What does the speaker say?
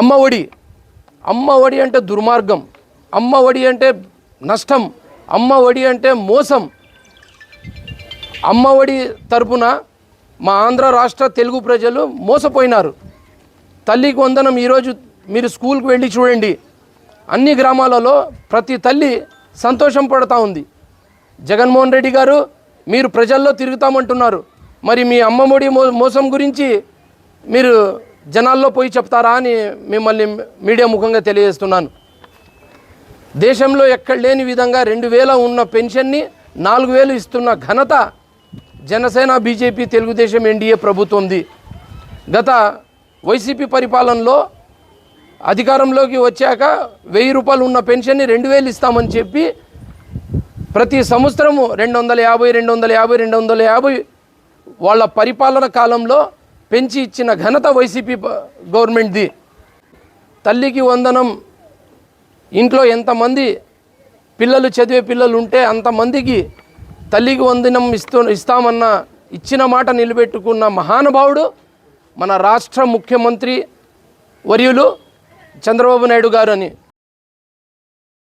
అమ్మ ఒడి. అమ్మ ఒడి అంటే దుర్మార్గం. అమ్మ ఒడి అంటే నష్టం. అమ్మ ఒడి అంటే మోసం. అమ్మ ఒడి తరపున మా ఆంధ్ర రాష్ట్ర తెలుగు ప్రజలు మోసపోయినారు. తల్లికి వందనం ఈరోజు మీరు స్కూల్కి వెళ్ళి చూడండి. అన్ని గ్రామాలలో ప్రతి తల్లి సంతోషం పడుతూ ఉంది. జగన్మోహన్ రెడ్డి గారు మీరు ప్రజల్లో తిరుగుతామంటున్నారు. మరి మీ అమ్మఒడి మో మోసం గురించి మీరు జనాల్లో పోయి చెప్తారా అని మిమ్మల్ని మీడియా ముఖంగా తెలియజేస్తున్నాను. దేశంలో ఎక్కడ లేని విధంగా రెండు వేల ఉన్న పెన్షన్ని నాలుగు వేలు ఇస్తున్న ఘనత జనసేన బీజేపీ తెలుగుదేశం ఎన్డీఏ ప్రభుత్వంది. గత వైసీపీ పరిపాలనలో అధికారంలోకి వచ్చాక వెయ్యి రూపాయలు ఉన్న పెన్షన్ని రెండు వేలు ఇస్తామని చెప్పి ప్రతి సంవత్సరము రెండు వందల యాభై రెండు వందల యాభై రెండు వందల యాభై వాళ్ళ పరిపాలన కాలంలో పెంచి ఇచ్చిన ఘనత వైసీపీ గవర్నమెంట్ది. తల్లికి వందనం ఇంట్లో ఎంతమంది పిల్లలు చదివే పిల్లలు ఉంటే అంతమందికి తల్లికి వందనం ఇస్తూ ఇస్తామన్న ఇచ్చిన మాట నిలబెట్టుకున్న మహానుభావుడు మన రాష్ట్ర ముఖ్యమంత్రి వర్యులు చంద్రబాబు నాయుడు గారు అని